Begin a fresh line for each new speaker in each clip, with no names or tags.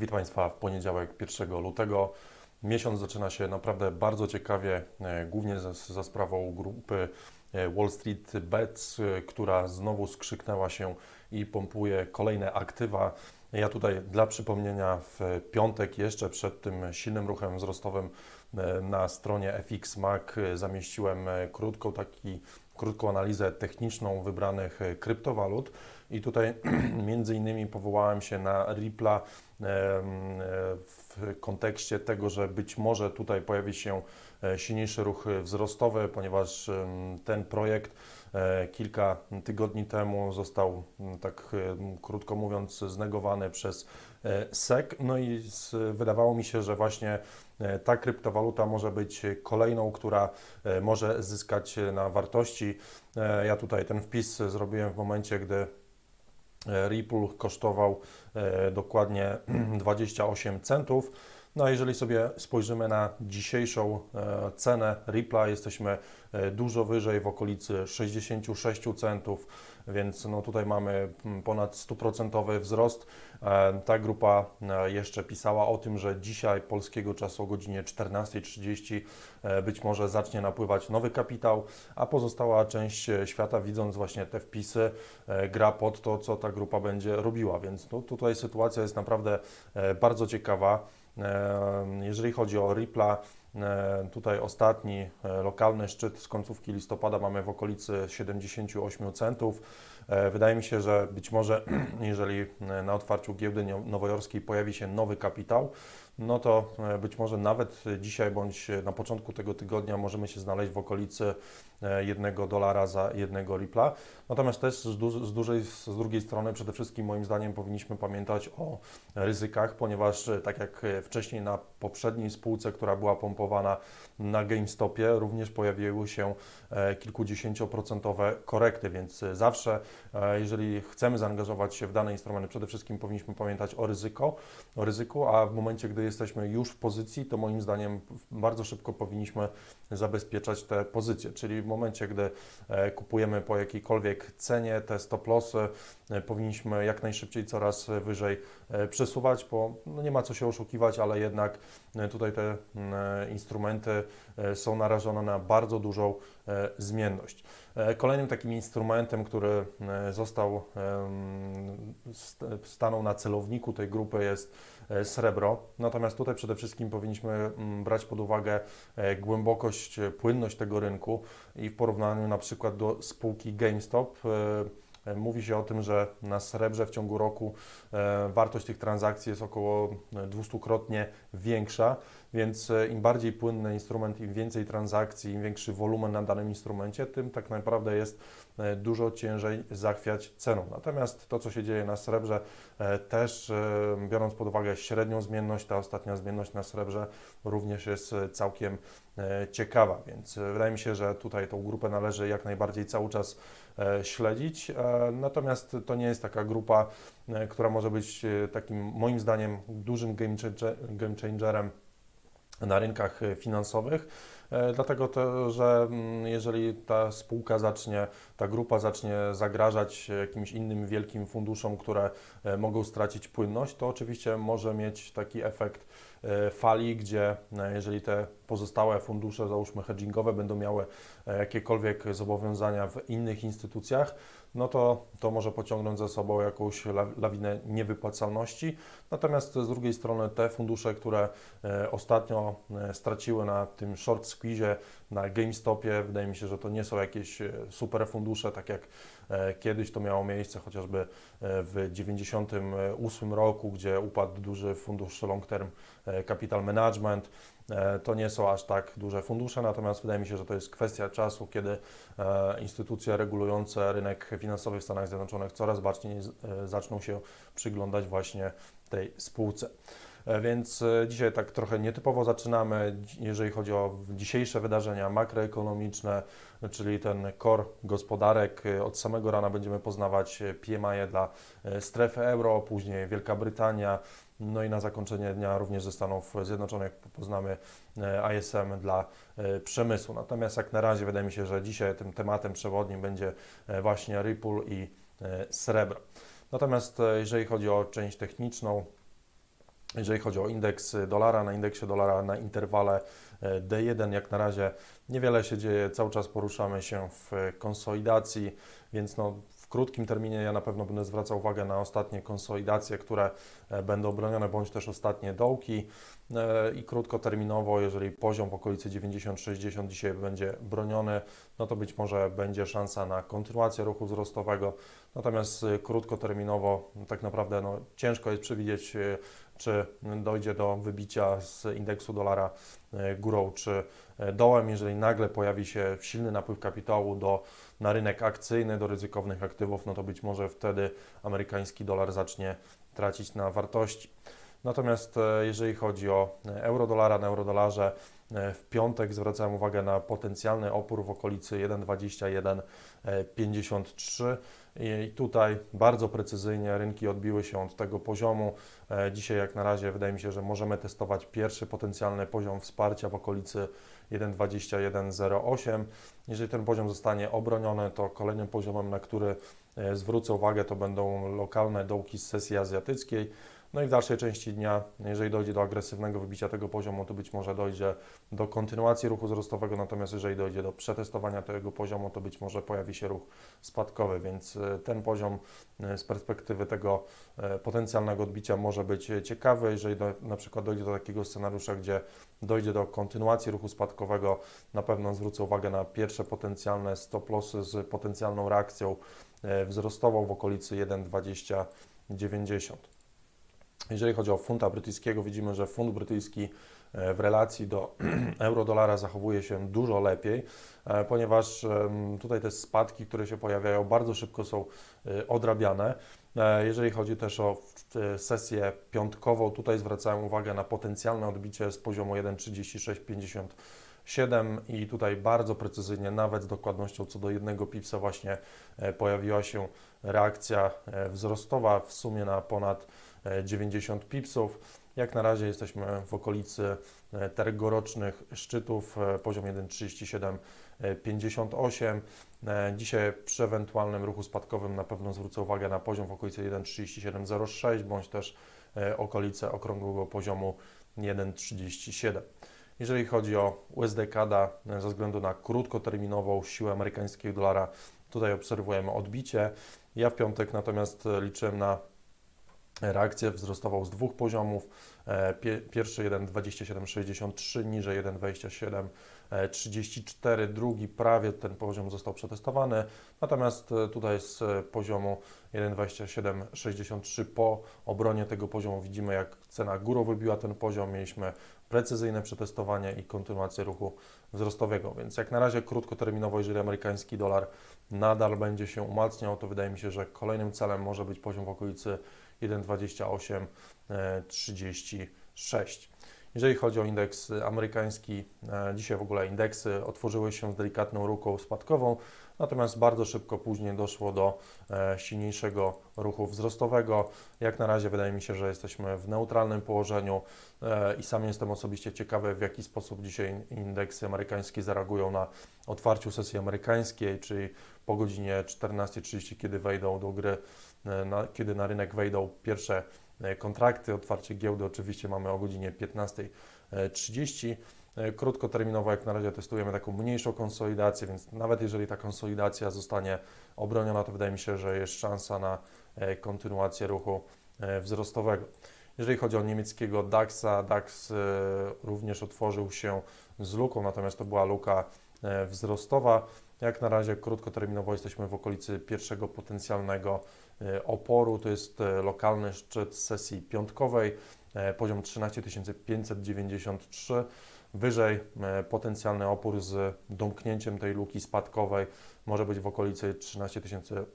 Witam Państwa w poniedziałek 1 lutego. Miesiąc zaczyna się naprawdę bardzo ciekawie, e, głównie za, za sprawą grupy e, Wall Street Bets, e, która znowu skrzyknęła się i pompuje kolejne aktywa. Ja tutaj dla przypomnienia w piątek, jeszcze przed tym silnym ruchem wzrostowym e, na stronie FXMAC e, zamieściłem e, krótką, taki, krótką analizę techniczną wybranych kryptowalut. I tutaj między innymi powołałem się na Ripple'a w kontekście tego, że być może tutaj pojawi się silniejszy ruch wzrostowy, ponieważ ten projekt kilka tygodni temu został, m, tak krótko mówiąc, znegowany przez e, SEC. No i wydawało mi się, że właśnie e, ta kryptowaluta może być kolejną, która e, może zyskać na wartości. E, Ja tutaj ten wpis zrobiłem w momencie, gdy e, Ripple kosztował e, dokładnie 28 centów. No a jeżeli sobie spojrzymy na dzisiejszą e, cenę Ripple'a, jesteśmy e, dużo wyżej, w okolicy 66 centów, więc no tutaj mamy mm, ponad 100% wzrost. E, Ta grupa jeszcze pisała o tym, że dzisiaj polskiego czasu o godzinie 14.30 e, być może zacznie napływać nowy kapitał, a pozostała część świata, widząc właśnie te wpisy, gra pod to, co ta grupa będzie robiła. Więc no, tutaj sytuacja jest naprawdę bardzo ciekawa. E, Jeżeli chodzi o Ripple'a, e, tutaj ostatni e, lokalny szczyt z końcówki listopada mamy w okolicy 78 centów. Wydaje mi się, że być może jeżeli na otwarciu giełdy nowojorskiej pojawi się nowy kapitał, no to e, być może nawet dzisiaj bądź na początku tego tygodnia możemy się znaleźć w okolicy e, jednego dolara za jednego Ripple'a. Natomiast też z, z, dużej, z drugiej strony przede wszystkim moim zdaniem powinniśmy pamiętać o ryzykach, ponieważ e, tak jak e, wcześniej na poprzedniej spółce, która była pompowana na GameStopie, również pojawiły się e, kilkudziesięcioprocentowe korekty, więc e, zawsze, e, jeżeli chcemy zaangażować się w dane instrumenty, przede wszystkim powinniśmy pamiętać o ryzyko, o ryzyku, a w momencie, gdy jesteśmy już w pozycji, to moim zdaniem bardzo szybko powinniśmy zabezpieczać te pozycje, czyli w momencie, gdy e, kupujemy po jakiejkolwiek cenie te stop lossy, e, powinniśmy jak najszybciej coraz wyżej e, przesuwać, bo no nie ma co się oszukiwać, ale jednak tutaj te mm, instrumenty są narażone na bardzo dużą zmienność. E, Kolejnym takim instrumentem, który e, został, stanął na celowniku tej grupy jest e, srebro. Natomiast tutaj przede wszystkim powinniśmy mm, brać pod uwagę głębokość, płynność tego rynku i w porównaniu na przykład do spółki GameStop. Mówi się o tym, że na srebrze w ciągu roku wartość tych transakcji jest około e, 200-krotnie większa, więc e, im bardziej płynny instrument, im więcej transakcji, im większy wolumen na danym instrumencie, tym tak naprawdę jest e, dużo ciężej zachwiać ceną. Natomiast to, co się dzieje na srebrze, e, też biorąc pod uwagę średnią zmienność, ta ostatnia zmienność na srebrze również jest całkiem ciekawa, więc wydaje mi się, że tutaj tą grupę należy jak najbardziej cały czas śledzić. Natomiast to nie jest taka grupa, która może być takim moim zdaniem dużym game changerem na rynkach e, finansowych, e, dlatego to, że mm, jeżeli ta spółka zacznie, ta grupa zacznie zagrażać jakimś innym wielkim funduszom, które e, mogą stracić płynność, to oczywiście może mieć taki efekt fali, gdzie e, jeżeli te pozostałe fundusze, załóżmy hedgingowe, będą miały e, jakiekolwiek zobowiązania w innych instytucjach, no to to może pociągnąć za sobą jakąś la- lawinę niewypłacalności. Natomiast z drugiej strony te fundusze, które e, ostatnio e, straciły na tym short squeeze, na GameStopie, wydaje mi się, że to nie są jakieś e, super fundusze, tak jak e, kiedyś to miało miejsce chociażby e, w 98 roku, gdzie upadł duży fundusz long term e, capital management. E, To nie są aż tak duże fundusze, natomiast wydaje mi się, że to jest kwestia czasu, kiedy e, instytucje regulujące rynek finansowy w Stanach Zjednoczonych coraz bardziej e, zaczną się przyglądać właśnie tej spółce. E, Więc e, dzisiaj tak trochę nietypowo zaczynamy, jeżeli chodzi o dzisiejsze wydarzenia makroekonomiczne, czyli ten core gospodarek. E, Od samego rana będziemy poznawać PMI dla strefy euro, później Wielka Brytania, no i na zakończenie dnia również ze Stanów Zjednoczonych poznamy ISM dla przemysłu. Natomiast jak na razie wydaje mi się, że dzisiaj tym tematem przewodnim będzie właśnie Ripple i srebro. Natomiast jeżeli chodzi o część techniczną, Jeżeli chodzi o indeks dolara, na indeksie dolara na interwale e, D1 jak na razie niewiele się dzieje, cały czas poruszamy się w konsolidacji, więc no, krótkim terminie ja na pewno będę zwracał uwagę na ostatnie konsolidacje, które e, będą bronione, bądź też ostatnie dołki. E, i krótkoterminowo, jeżeli poziom w okolicy 90-60 dzisiaj będzie broniony, no to być może będzie szansa na kontynuację ruchu wzrostowego, natomiast e, krótkoterminowo no, tak naprawdę no, ciężko jest przewidzieć, czy dojdzie do wybicia z indeksu dolara górą czy dołem, jeżeli nagle pojawi się silny napływ kapitału do, na rynek akcyjny, do ryzykownych aktywów, no to być może wtedy amerykański dolar zacznie tracić na wartości. Natomiast e, jeżeli chodzi o euro-dolara, na euro-dolarze e, w piątek zwracałem uwagę na potencjalny opór w okolicy 1,2153 i tutaj bardzo precyzyjnie rynki odbiły się od tego poziomu. E, Dzisiaj jak na razie wydaje mi się, że możemy testować pierwszy potencjalny poziom wsparcia w okolicy 1,2108. Jeżeli ten poziom zostanie obroniony, to kolejnym poziomem, na który e, zwrócę uwagę, to będą lokalne dołki z sesji azjatyckiej. No i w dalszej części dnia, jeżeli dojdzie do agresywnego wybicia tego poziomu, to być może dojdzie do kontynuacji ruchu wzrostowego, natomiast jeżeli dojdzie do przetestowania tego poziomu, to być może pojawi się ruch spadkowy, więc e, ten poziom e, z perspektywy tego e, potencjalnego odbicia może być ciekawy. Jeżeli do, na przykład dojdzie do takiego scenariusza, gdzie dojdzie do kontynuacji ruchu spadkowego, na pewno zwrócę uwagę na pierwsze potencjalne stop lossy z potencjalną reakcją wzrostową w okolicy 1,2090. Jeżeli chodzi o funta brytyjskiego, widzimy, że funt brytyjski e, w relacji do euro-dolara zachowuje się dużo lepiej, e, ponieważ tutaj te spadki, które się pojawiają, bardzo szybko są e, odrabiane. Jeżeli chodzi też o sesję piątkową, tutaj zwracałem uwagę na potencjalne odbicie z poziomu 1,3650. i tutaj bardzo precyzyjnie, nawet z dokładnością co do jednego pipsa właśnie pojawiła się reakcja wzrostowa w sumie na ponad 90 pipsów. Jak na razie jesteśmy w okolicy e, tegorocznych szczytów, e, poziom 1,3758. E, Dzisiaj przy ewentualnym ruchu spadkowym na pewno zwrócę uwagę na poziom w okolicy 1,3706 bądź też e, okolice okrągłego poziomu 1,37. Jeżeli chodzi o USD CAD, ze względu na krótkoterminową siłę amerykańskiego dolara, tutaj obserwujemy odbicie. Ja w piątek natomiast e, liczyłem na reakcję wzrostową z dwóch poziomów. E, pie- Pierwszy 1,2763, niżej 1,2734, drugi prawie ten poziom został przetestowany, natomiast e, tutaj z e, poziomu 1,2763 po obronie tego poziomu widzimy jak cena górą wybiła ten poziom, mieliśmy precyzyjne przetestowanie i kontynuację ruchu wzrostowego, więc jak na razie krótkoterminowo, jeżeli amerykański dolar nadal będzie się umacniał, to wydaje mi się, że kolejnym celem może być poziom w okolicy 1,2836. Jeżeli chodzi o indeks amerykański, e, dzisiaj w ogóle indeksy otworzyły się z delikatną ruką spadkową, natomiast bardzo szybko później doszło do e, silniejszego ruchu wzrostowego. Jak na razie wydaje mi się, że jesteśmy w neutralnym położeniu e, i sam jestem osobiście ciekawy, w jaki sposób dzisiaj indeksy amerykańskie zareagują na otwarciu sesji amerykańskiej, czyli po godzinie 14.30, kiedy wejdą do gry kiedy na rynek wejdą pierwsze kontrakty. Otwarcie giełdy oczywiście mamy o godzinie 15.30. E, Krótkoterminowo jak na razie testujemy taką mniejszą konsolidację, więc nawet jeżeli ta konsolidacja zostanie obroniona, to wydaje mi się, że jest szansa na e, kontynuację ruchu e, wzrostowego. Jeżeli chodzi o niemieckiego DAX-a, DAX e, również otworzył się z luką, natomiast to była luka e, wzrostowa. Jak na razie krótkoterminowo jesteśmy w okolicy pierwszego potencjalnego e, oporu. To jest e, lokalny szczyt sesji piątkowej, e, poziom 13 593. Wyżej e, potencjalny opór z domknięciem tej luki spadkowej może być w okolicy 13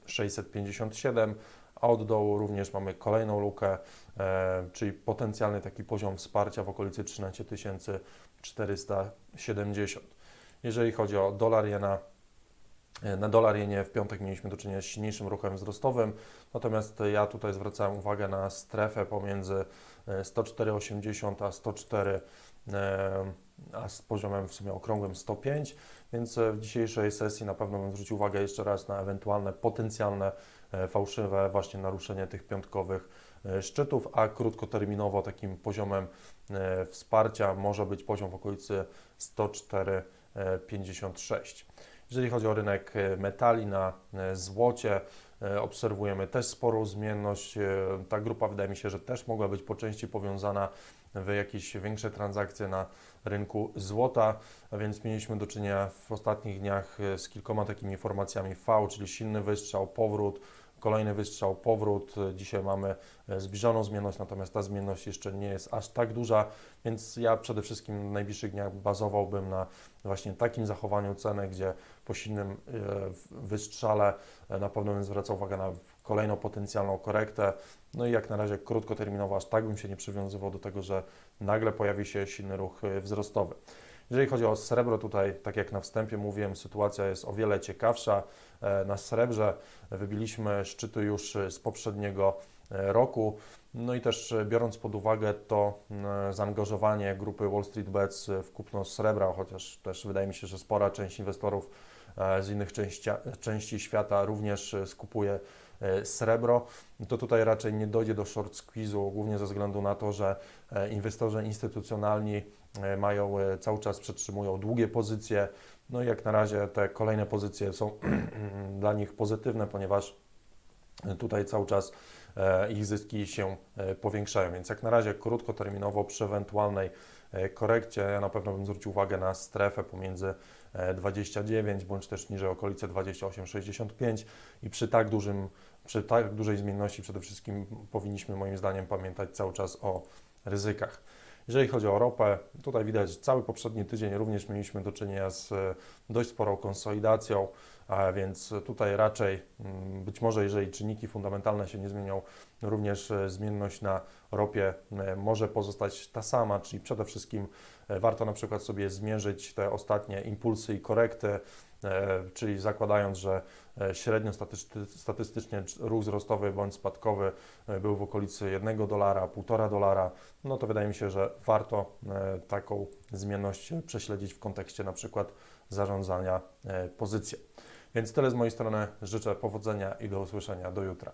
657, a od dołu również mamy kolejną lukę, e, czyli potencjalny taki poziom wsparcia w okolicy 13 470. Jeżeli chodzi o dolar jena, e, na dolar jenie w piątek mieliśmy do czynienia z silniejszym ruchem wzrostowym, natomiast ja tutaj zwracałem uwagę na strefę pomiędzy e, 104,80 a 104, e, a z poziomem w sumie okrągłym 105, więc e, w dzisiejszej sesji na pewno bym zwrócił uwagę jeszcze raz na ewentualne potencjalne e, fałszywe właśnie naruszenie tych piątkowych e, szczytów, a krótkoterminowo takim poziomem e, wsparcia może być poziom w okolicy 104,56. Jeżeli chodzi o rynek e, metali na e, złocie, e, obserwujemy też sporą zmienność. Ta grupa wydaje mi się, że też mogła być po części powiązana w jakieś większe transakcje na rynku złota, a więc mieliśmy do czynienia w ostatnich dniach z kilkoma takimi informacjami V, czyli silny wystrzał, powrót, kolejny wystrzał, powrót. Dzisiaj mamy e, zbliżoną zmienność, natomiast ta zmienność jeszcze nie jest aż tak duża, więc ja przede wszystkim w najbliższych dniach bazowałbym na właśnie takim zachowaniu ceny, gdzie po silnym e, wystrzale e, na pewno bym zwracał uwagę na kolejną potencjalną korektę. No i jak na razie krótkoterminowo aż tak bym się nie przywiązywał do tego, że nagle pojawi się silny ruch wzrostowy. Jeżeli chodzi o srebro, tutaj, tak jak na wstępie mówiłem, sytuacja jest o wiele ciekawsza. E, Na srebrze wybiliśmy szczyty już z poprzedniego e, roku. No i też e, biorąc pod uwagę to zaangażowanie grupy Wall Street Bets w kupno srebra, chociaż też wydaje mi się, że spora część inwestorów z innych części, części świata również skupuje srebro, to tutaj raczej nie dojdzie do short squeezu, głównie ze względu na to, że e, inwestorzy instytucjonalni e, mają e, cały czas przetrzymują długie pozycje. No i jak na razie te kolejne pozycje są dla nich pozytywne, ponieważ tutaj cały czas e, ich zyski się e, powiększają. Więc jak na razie krótkoterminowo przy ewentualnej e, korekcie ja na pewno bym zwrócił uwagę na strefę pomiędzy e, 29 bądź też niżej okolice 28,65 i przy tak dużym, przy tak dużej zmienności przede wszystkim powinniśmy moim zdaniem pamiętać cały czas o ryzykach. Jeżeli chodzi o ropę, tutaj widać, cały poprzedni tydzień również mieliśmy do czynienia z e, dość sporą konsolidacją, a więc tutaj raczej mm, być może jeżeli czynniki fundamentalne się nie zmienią, również e, zmienność na ropie e, może pozostać ta sama, czyli przede wszystkim e, warto na przykład sobie zmierzyć te ostatnie impulsy i korekty, czyli zakładając, że średnio statysty- statystycznie ruch wzrostowy bądź spadkowy był w okolicy 1 dolara, 1,5 dolara, no to wydaje mi się, że warto taką zmienność prześledzić w kontekście na przykład zarządzania pozycją. Więc tyle z mojej strony. Życzę powodzenia i do usłyszenia do jutra.